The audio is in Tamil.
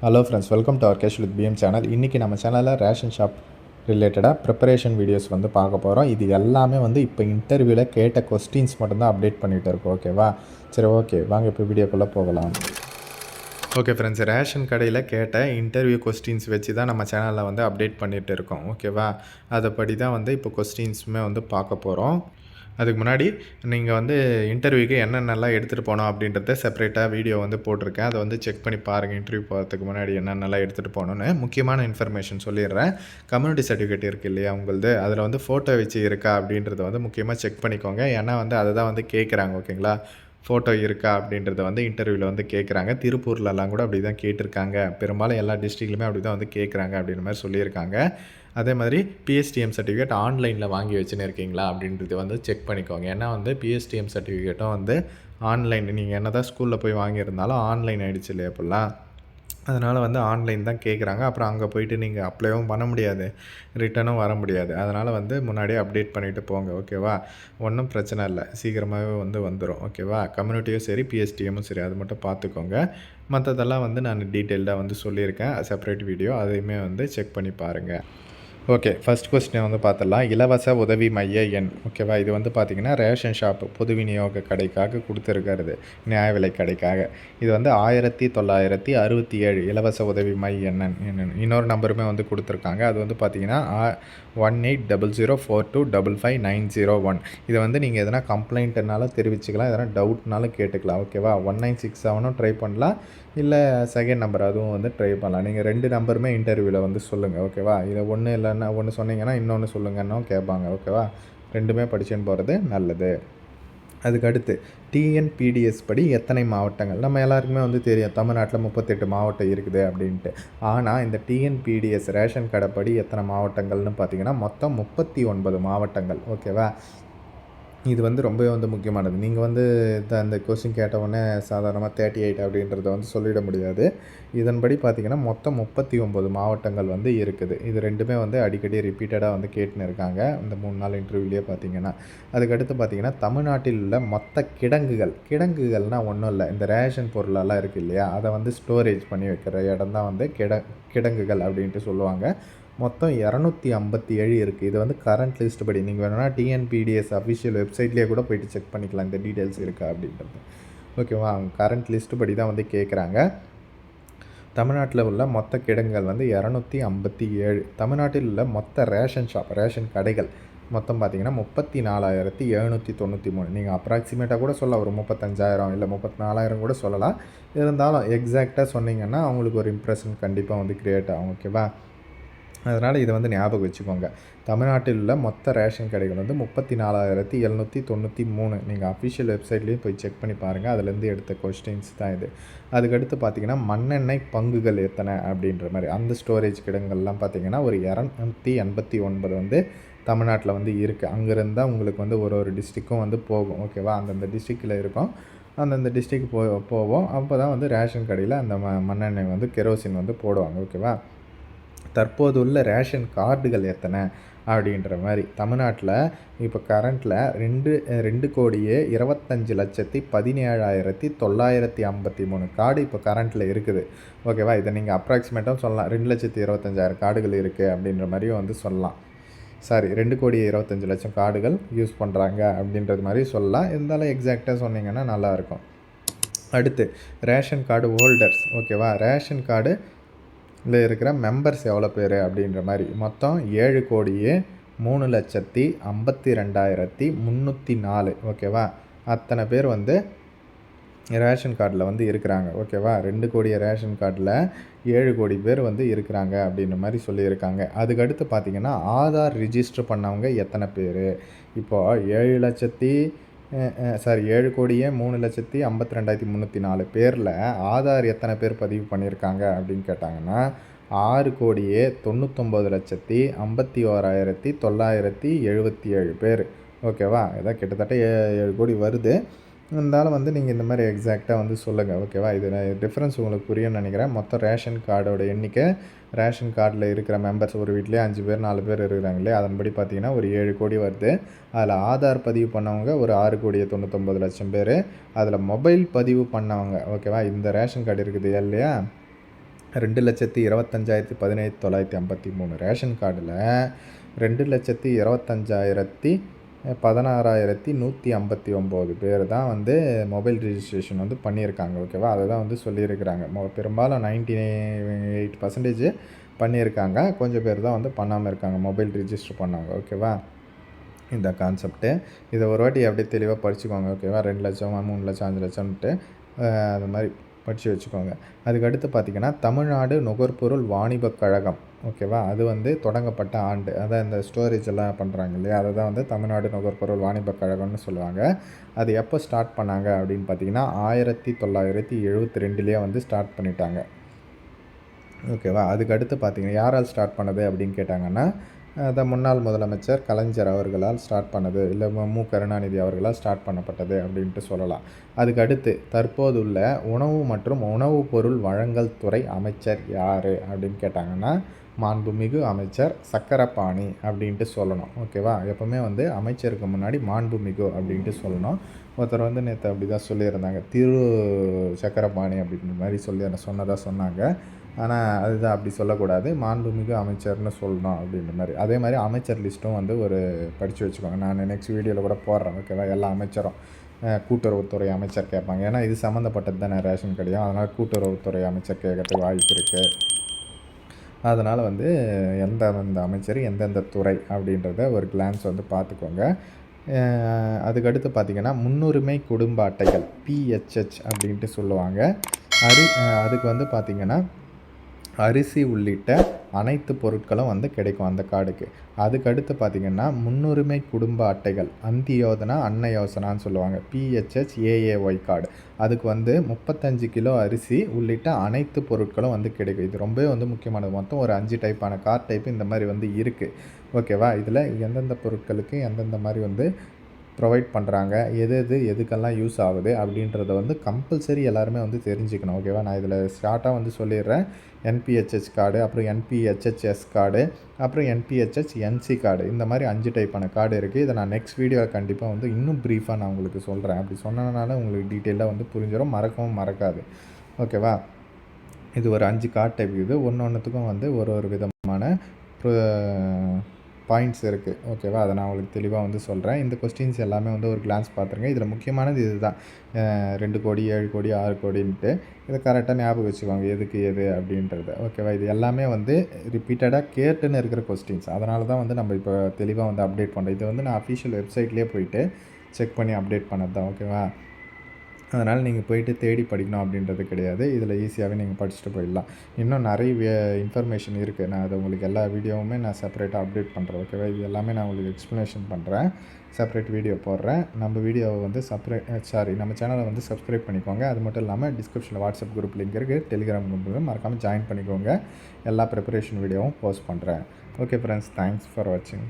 Hello friends welcome to our cash with PM channel இன்றைக்கி நம்ம சேனலில் ரேஷன் ஷாப் ரிலேட்டடாக ப்ரிப்பரேஷன் வீடியோஸ் வந்து பார்க்க போகிறோம் இது எல்லாமே வந்து இப்போ இன்டர்வியூவில் கேட்ட கொஸ்டின்ஸ் மட்டும்தான் அப்டேட் பண்ணிகிட்டு இருக்கோம் ஓகேவா சரி ஓகே வாங்க இப்போ வீடியோக்குள்ளே போகலாம். ஓகே ஃப்ரெண்ட்ஸ் ரேஷன் கடையில் கேட்ட இன்டர்வியூ கொஸ்டின்ஸ் வச்சு தான் நம்ம சேனலில் வந்து அப்டேட் பண்ணிகிட்டு இருக்கோம் ஓகேவா அதைப்படி தான் வந்து இப்போ கொஸ்டின்ஸுமே வந்து பார்க்க போகிறோம் அதுக்கு முன்னாடி நீங்கள் வந்து இன்டர்வியூக்கு என்னென்னலாம் எடுத்துகிட்டு போனோம் அப்படின்றத செப்பரேட்டாக வீடியோ வந்து போட்டிருக்கேன். அதை வந்து செக் பண்ணி பாருங்கள் இன்டர்வியூ போகிறதுக்கு முன்னாடி என்னென்னலாம் எடுத்துகிட்டு போகணுன்னு முக்கியமான இன்ஃபர்மேஷன் சொல்லிடுறேன். கம்யூனிட்டி சர்டிஃபிகேட் இருக்குது இல்லையா உங்களது? அதில் வந்து ஃபோட்டோ வச்சு இருக்கா அப்படின்றத வந்து முக்கியமாக செக் பண்ணிக்கோங்க. ஏன்னா வந்து அதை தான் வந்து கேட்குறாங்க ஓகேங்களா ஃபோட்டோ இருக்கா அப்படின்றத வந்து இன்டர்வியூவில் வந்து கேட்குறாங்க திருப்பூர்லலாம் கூட அப்படி தான் கேட்டிருக்காங்க. பெரும்பாலும் எல்லா டிஸ்ட்ரிக்ட்லையுமே அப்படி தான் வந்து கேட்குறாங்க அப்படின்ற மாதிரி சொல்லியிருக்காங்க. அதே மாதிரி பிஎஸ்டிஎம் சர்டிஃபிகேட் ஆன்லைனில் வாங்கி வச்சுன்னு இருக்கீங்களா அப்படின்றது வந்து செக் பண்ணிக்கோங்க. ஏன்னா வந்து பிஎஸ்டிஎம் சர்டிஃபிகேட்டும் வந்து ஆன்லைன் நீங்கள் என்ன தான் ஸ்கூலில் போய் வாங்கியிருந்தாலும் ஆன்லைன் ஆகிடுச்சு இல்லையா இப்போல்லாம் அதனால் வந்து ஆன்லைன் தான் கேட்குறாங்க அப்புறம் அங்கே போயிட்டு நீங்கள் அப்ளைவும் பண்ண முடியாது. ரிட்டனும் வர முடியாது. அதனால் வந்து முன்னாடியே அப்டேட் பண்ணிவிட்டு போங்க. ஓகேவா ஒன்றும் பிரச்சனை இல்லை. சீக்கிரமாகவே வந்து வந்துடும் ஓகேவா கம்யூனிட்டியும் சரி பிஎஸ்டிஎம்மும் சரி. அது மட்டும் பார்த்துக்கோங்க மற்றதெல்லாம் வந்து நான் டீட்டெயில்டாக வந்து சொல்லியிருக்கேன். செப்பரேட் வீடியோ அதையுமே வந்து செக் பண்ணி பாருங்கள் ஓகே ஃபஸ்ட் கொஸ்டின் வந்து பார்த்துடலாம். இலவச உதவி மைய எண். ஓகேவா இது வந்து பார்த்திங்கன்னா ரேஷன் ஷாப்பு பொது விநியோக கடைக்காக கொடுத்துருக்கிறது. நியாய விலை கடைக்காக. இது வந்து ஆயிரத்தி தொள்ளாயிரத்தி அறுபத்தி ஏழு இலவச உதவி மைய எண்ணன் இன்னொரு நம்பருமே வந்து கொடுத்துருக்காங்க. அது வந்து பார்த்திங்கன்னா one eight double zero four two double five nine zero one. இதை வந்து நீங்கள் எதனா கம்ப்ளைண்ட்னாலும் தெரிவிச்சுக்கலாம். எதனா டவுட்னாலும் கேட்டுக்கலாம். ஓகேவா ஒன் நைன் சிக்ஸ் செவனும் ட்ரை பண்ணலாம். இல்லை செகண்ட் நம்பர் அதுவும் வந்து ட்ரை பண்ணலாம். நீங்கள் ரெண்டு நம்பருமே இன்டர்வியூவில் வந்து சொல்லுங்கள் ஓகேவா இதை ஒன்று இல்லைன்னா ஒன்று சொன்னீங்கன்னா இன்னொன்று சொல்லுங்கன்னும் கேட்பாங்க ஓகேவா ரெண்டுமே படிச்சுன்னு போகிறது நல்லது. அதுக்கடுத்து டிஎன்பிடிஎஸ் படி எத்தனை மாவட்டங்கள்? நம்ம எல்லாருக்குமே வந்து தெரியும் தமிழ்நாட்டில் முப்பத்தெட்டு மாவட்டம் இருக்குது அப்படின்ட்டு. ஆனால் இந்த டிஎன்பிடிஎஸ் ரேஷன் கடை படி எத்தனை மாவட்டங்கள்னு பார்த்தீங்கன்னா மொத்தம் முப்பத்தி ஒன்பது மாவட்டங்கள் ஓகேவா இது வந்து ரொம்பவே வந்து முக்கியமானது. நீங்கள் வந்து இந்த அந்த கொஸ்டின் கேட்டவுடனே சாதாரணமாக தேர்ட்டி எயிட் அப்படின்றத வந்து சொல்லிட முடியாது. இதன்படி பார்த்திங்கன்னா மொத்தம் முப்பத்தி ஒம்பது மாவட்டங்கள் வந்து இருக்குது. இது ரெண்டுமே வந்து அடிக்கடி ரிப்பீட்டடாக வந்து கேட்டுன்னு இருக்காங்க. இந்த மூணு நாள் இன்டர்வியூலேயே பார்த்தீங்கன்னா அதுக்கடுத்து பார்த்திங்கன்னா தமிழ்நாட்டில் உள்ள மொத்த கிடங்குகள் கிடங்குகள்னால் ஒன்றும் இல்லை. இந்த ரேஷன் பொருளெல்லாம் இருக்குது இல்லையா? அதை வந்து ஸ்டோரேஜ் பண்ணி வைக்கிற இடம் தான் வந்து கிட கிடங்குகள் அப்படின்ட்டு சொல்லுவாங்க. மொத்தம் இரநூத்தி ஐம்பத்தி ஏழு இருக்குது இது வந்து கரண்ட் லிஸ்ட் படி. நீங்கள் வேணும்னா டிஎன்பிடிஎஸ் அஃபிஷியல் வெப்சைட்லேயே கூட போயிட்டு செக் பண்ணிக்கலாம். இந்த டீட்டெயில்ஸ் இருக்கா அப்படின்றது. ஓகேவா அவங்க கரண்ட் லிஸ்ட் படி தான் வந்து கேட்குறாங்க தமிழ்நாட்டில் உள்ள மொத்த கிடங்குகள் வந்து இரநூத்தி ஐம்பத்தி ஏழு. தமிழ்நாட்டில் உள்ள மொத்த ரேஷன் ஷாப் ரேஷன் கடைகள் மொத்தம் பார்த்தீங்கன்னா முப்பத்தி நாலாயிரத்தி எழுநூற்றி தொண்ணூற்றி மூணு. நீங்கள் அப்ராக்சிமேட்டாக கூட சொல்லலாம். ஒரு முப்பத்தஞ்சாயிரம் இல்லை முப்பத்தி நாலாயிரம் கூட சொல்லலாம். இருந்தாலும் எக்ஸாக்டாக சொன்னீங்கன்னா அவங்களுக்கு ஒரு இம்ப்ரெஷன் கண்டிப்பாக வந்து க்ரியேட் ஆகும். ஓகேவா அதனால் இதை வந்து ஞாபகம் வச்சுக்கோங்க. தமிழ்நாட்டில் உள்ள மொத்த ரேஷன் கடைகள் வந்து முப்பத்தி நாலாயிரத்தி எழுநூற்றி தொண்ணூற்றி மூணு. நீங்கள் அஃபிஷியல் வெப்சைட்லேயும் போய் செக் பண்ணி பாருங்கள் அதுலேருந்து எடுத்த கொஸ்டின்ஸ் தான் இது. அதுக்கடுத்து பார்த்திங்கன்னா மண்ணெண்ணெய் பங்குகள் எத்தனை அப்படின்ற மாதிரி. அந்த ஸ்டோரேஜ் கிடங்கள்லாம் பார்த்திங்கன்னா ஒரு இரநூத்தி எண்பத்தி ஒன்பது வந்து தமிழ்நாட்டில் வந்து இருக்குது அங்கேருந்து தான் உங்களுக்கு வந்து ஒரு ஒரு டிஸ்ட்ரிக்கும் வந்து போகும். ஓகேவா அந்தந்த டிஸ்ட்ரிக்டில் இருக்கும். அந்தந்த டிஸ்ட்ரிக் போ போவோம். அப்போ தான் வந்து ரேஷன் கடையில் அந்த ம மண்ணெண்ணெய் வந்து கெரோசின் வந்து போடுவாங்க. ஓகேவா தற்போது உள்ள ரேஷன் கார்டுகள் எத்தனை அப்படின்ற மாதிரி. தமிழ்நாட்டில் இப்போ கரண்ட்டில் ரெண்டு ரெண்டு கோடியே இருபத்தஞ்சி லட்சத்தி பதினேழாயிரத்தி தொள்ளாயிரத்தி ஐம்பத்தி மூணு கார்டு இப்போ கரண்ட்டில் இருக்குது. ஓகேவா? இதை நீங்கள் அப்ராக்சிமேட்டாக சொல்லலாம். ரெண்டு லட்சத்தி இருபத்தஞ்சாயிரம் கார்டுகள் இருக்குது அப்படின்ற மாதிரியும் வந்து சொல்லலாம். சாரி ரெண்டு கோடி இருபத்தஞ்சி லட்சம் கார்டுகள் யூஸ் பண்ணுறாங்க அப்படின்றது மாதிரி சொல்லலாம். இருந்தாலும் எக்ஸாக்டாக சொன்னீங்கன்னா நல்லாயிருக்கும் அடுத்து ரேஷன் கார்டு ஹோல்டர்ஸ். ஓகேவா? ரேஷன் கார்டு இதில் இருக்கிற மெம்பர்ஸ் எவ்வளோ பேர் அப்படின்ற மாதிரி. மொத்தம் ஏழு கோடியே மூணு லட்சத்தி ஐம்பத்தி ரெண்டாயிரத்தி முந்நூற்றி நாலு. ஓகேவா? அத்தனை பேர் வந்து ரேஷன் கார்டில் வந்து இருக்கிறாங்க. ஓகேவா? ரெண்டு கோடி ரேஷன் கார்டில் ஏழு கோடி பேர் வந்து இருக்கிறாங்க அப்படின்ற மாதிரி சொல்லியிருக்காங்க. அதுக்கடுத்து பார்த்திங்கன்னா ஆதார் ரிஜிஸ்டர் பண்ணவங்க எத்தனை பேர்? இப்போது ஏழு லட்சத்தி சாரி ஏழு கோடியே மூணு லட்சத்தி ஐம்பத்தி ரெண்டாயிரத்தி முந்நூற்றி நாலு பேரில் ஆதார் எத்தனை பேர் பதிவு பண்ணியிருக்காங்க அப்படின்னு கேட்டாங்கன்னா ஆறு கோடியே தொண்ணூத்தொம்பது லட்சத்தி ஐம்பத்தி ஓராயிரத்தி தொள்ளாயிரத்தி எழுபத்தி ஏழு பேர். ஓகேவா? இதான் கிட்டத்தட்ட ஏழு கோடி வருது. இருந்தாலும் வந்து நீங்கள் இந்த மாதிரி எக்ஸாக்டாக வந்து சொல்லுங்கள் ஓகேவா இது டிஃப்ரென்ஸ் உங்களுக்கு புரியும்னு நினைக்கிறேன். மொத்தம் ரேஷன் கார்டோட எண்ணிக்கை ரேஷன் கார்டில் இருக்கிற மெம்பர்ஸ் ஒரு வீட்லேயே அஞ்சு பேர் நாலு பேர் இருக்கிறாங்களே அதன்படி பார்த்தீங்கன்னா ஒரு ஏழு கோடி வருது. அதில் ஆதார் பதிவு பண்ணவங்க ஒரு ஆறு கோடியே தொண்ணூத்தொம்பது லட்சம் பேர். அதில் மொபைல் பதிவு பண்ணவங்க ஓகேவா இந்த ரேஷன் கார்டு இருக்குது இல்லையா? ரெண்டு லட்சத்தி இருபத்தஞ்சாயிரத்தி பதினேழு தொள்ளாயிரத்தி ஐம்பத்தி மூணு ரேஷன் கார்டில் ரெண்டு லட்சத்தி இருபத்தஞ்சாயிரத்தி பதினாறாயிரத்தி நூற்றி ஐம்பத்தி ஒம்பது பேர் தான் வந்து மொபைல் ரிஜிஸ்ட்ரேஷன் வந்து பண்ணியிருக்காங்க ஓகேவா அதை தான் வந்து சொல்லியிருக்கிறாங்க. மொ பெரும்பாலும் நைன்டி எயிட் பர்சன்டேஜ் பண்ணியிருக்காங்க. கொஞ்சம் பேர் தான் வந்து பண்ணாமல் இருக்காங்க மொபைல் ரிஜிஸ்டர் பண்ணாங்க ஓகேவா இந்த கான்செப்ட்டு இதை ஒரு வாட்டி அப்படியே தெளிவாக படிச்சுக்கோங்க ஓகேவா ரெண்டு லட்சம் மூணு லட்சம் அஞ்சு லட்சம்ன்ட்டு அது மாதிரி. படித்து வச்சுக்கோங்க. அதுக்கடுத்து பார்த்திங்கன்னா தமிழ்நாடு நுகர்பொருள் வாணிபக் கழகம். ஓகேவா? அது வந்து தொடங்கப்பட்ட ஆண்டு. அதான் இந்த ஸ்டோரேஜ் எல்லாம் பண்ணுறாங்க இல்லையா? அதை தான் வந்து தமிழ்நாடு நுகர்பொருள் வாணிபக் கழகம்னு சொல்லுவாங்க. அது எப்போ ஸ்டார்ட் பண்ணாங்க அப்படின்னு பார்த்தீங்கன்னா ஆயிரத்தி தொள்ளாயிரத்தி எழுபத்தி ரெண்டுலேயே வந்து ஸ்டார்ட் பண்ணிட்டாங்க. ஓகேவா? அதுக்கடுத்து பார்த்தீங்கன்னா யாரால் ஸ்டார்ட் பண்ணது அப்படின்னு கேட்டாங்கன்னா அதை முன்னாள் முதலமைச்சர் கலைஞர் அவர்களால் ஸ்டார்ட் பண்ணது இல்லை மு. கருணாநிதி அவர்களால் ஸ்டார்ட் பண்ணப்பட்டது அப்படின்ட்டு சொல்லலாம். அதுக்கு அடுத்து தற்போதுள்ள உணவு மற்றும் உணவுப் பொருள் வழங்கல் துறை அமைச்சர் யார் அப்படின்னு கேட்டாங்கன்னா மாண்புமிகு அமைச்சர் சக்கரபாணி அப்படின்ட்டு சொல்லணும். ஓகேவா எப்போவுமே வந்து அமைச்சருக்கு முன்னாடி மாண்புமிகு அப்படின்ட்டு சொல்லணும். ஒருத்தர் வந்து நேற்று அப்படி தான் சொல்லியிருந்தாங்க. திரு. சக்கரபாணி அப்படின்ற மாதிரி சொல்லி சொன்னதாக சொன்னாங்க. ஆனால் அதுதான் அப்படி சொல்லக்கூடாது. மாண்புமிகு அமைச்சர்னு சொல்லணும் அப்படின்ற மாதிரி. அதே மாதிரி அமைச்சர் லிஸ்ட்டும் வந்து ஒரு படித்து வச்சுக்கோங்க. நான் நெக்ஸ்ட் வீடியோவில் கூட போடுறேன். ஓகேவா எல்லா அமைச்சரும் கூட்டுறவுத்துறை அமைச்சர் கேட்பாங்க. ஏன்னா இது சம்மந்தப்பட்டது தானே ரேஷன் கடையும். அதனால் கூட்டுறவுத்துறை அமைச்சர் கேட்கறதுக்கு வாய்ப்பு இருக்குது அதனால் வந்து எந்தெந்த அமைச்சர் எந்தெந்த துறை அப்படின்றத ஒரு கிளான்ஸ் வந்து பார்த்துக்கோங்க. அதுக்கடுத்து பார்த்திங்கன்னா முன்னுரிமை குடும்ப அட்டைகள் பிஹெச்ஹெச் அப்படின்ட்டு சொல்லுவாங்க. அது அதுக்கு வந்து பார்த்திங்கன்னா அரிசி உள்ளிட்ட அனைத்து பொருட்களும் வந்து கிடைக்கும் அந்த கார்டுக்கு அதுக்கடுத்து பார்த்திங்கன்னா முன்னுரிமை குடும்ப அட்டைகள் அந்தியோதனா அன்ன யோசனான்னு சொல்லுவாங்க. பிஹெச்ஹெச் ஏஏஒய் கார்டு அதுக்கு வந்து முப்பத்தஞ்சு கிலோ அரிசி உள்ளிட்ட அனைத்து பொருட்களும் வந்து கிடைக்கும். இது ரொம்பவே வந்து முக்கியமானது. மொத்தம் ஒரு அஞ்சு டைப்பான கார்டு டைப் இந்த மாதிரி வந்து இருக்குது ஓகேவா இதில் எந்தெந்த பொருட்களுக்கு எந்தெந்த மாதிரி வந்து ப்ரொவைட் பண்ணுறாங்க எது எது எதுக்கெல்லாம் யூஸ் ஆகுது அப்படின்றத வந்து கம்பல்சரி எல்லாருமே வந்து தெரிஞ்சுக்கணும். ஓகேவா நான் இதில் ஷார்ட்டாக வந்து சொல்லிடுறேன். என்பிஹெச்ஹெச் கார்டு அப்புறம் என்பிஹெச்ஹெச்எஸ் கார்டு அப்புறம் என்பிஹெச்ஹெச் என்சி கார்டு இந்த மாதிரி அஞ்சு டைப்பான கார்டு இருக்குது இதை நான் நெக்ஸ்ட் வீடியோவில் கண்டிப்பாக வந்து இன்னும் ப்ரீஃபாக நான் உங்களுக்கு சொல்கிறேன் அப்படி சொன்னதுனால உங்களுக்கு டீட்டெயிலாக வந்து புரிஞ்சிடும் மறக்கவும் மறக்காது. ஓகேவா இது ஒரு அஞ்சு கார்டு டைப் இது. ஒன்று ஒன்றுத்துக்கும் வந்து ஒரு ஒரு விதமான பாயிண்ட்ஸ் இருக்குது ஓகேவா அதை நான் உங்களுக்கு தெளிவாக வந்து சொல்கிறேன் இந்த கொஸ்டின்ஸ் எல்லாமே வந்து ஒரு கிளான்ஸ் பார்த்துருங்க. இதில் முக்கியமானது இது தான் ரெண்டு கோடி ஏழு கோடி ஆறு கோடின்ட்டு இதை கரெக்டாக ஞாபகம் வச்சுக்கோங்க. எதுக்கு எது அப்படின்றத. ஓகேவா இது எல்லாமே வந்து ரிப்பீட்டடாக கேட்டுன்னு இருக்கிற கொஸ்டின்ஸ் அதனால தான் வந்து நம்ம இப்போ தெளிவாக வந்து அப்டேட் பண்ணுறோம் இது வந்து நான் அஃபிஷியல் வெப்சைட்லேயே போயிட்டு செக் பண்ணி அப்டேட் பண்ணது தான். ஓகேவா அதனால் நீங்கள் போயிட்டு தேடி படிக்கணும் அப்படின்றது கிடையாது. இதில் ஈஸியாகவே நீங்கள் படிச்சுட்டு போயிடலாம். இன்னும் நிறைய இன்ஃபர்மேஷன் இருக்குது நான் அதை உங்களுக்கு எல்லா வீடியோவுமே நான் செப்பரேட்டாக அப்டேட் பண்ணுறேன் ஓகேவா இது எல்லாமே நான் உங்களுக்கு எக்ஸ்ப்ளனேஷன் பண்ணுறேன் செப்பரேட் வீடியோ போடுறேன். நம்ம வீடியோவை வந்து சப்ரேட் சாரி நம்ம சேனலை வந்து சப்ஸ்கிரைப் பண்ணிக்கோங்க. அது மட்டும் இல்லாமல் டிஸ்கிரிப்ஷனில் வாட்ஸ்அப் குரூப் லிங்க் இருக்குது டெலிகிராம் குரூப் மறக்காமல் ஜாயின் பண்ணிக்கோங்க. எல்லா ப்ரிப்பரேஷன் வீடியோவும் போஸ்ட் பண்ணுறேன் ஓகே ஃப்ரெண்ட்ஸ் தேங்க்ஸ் ஃபார் வாட்சிங்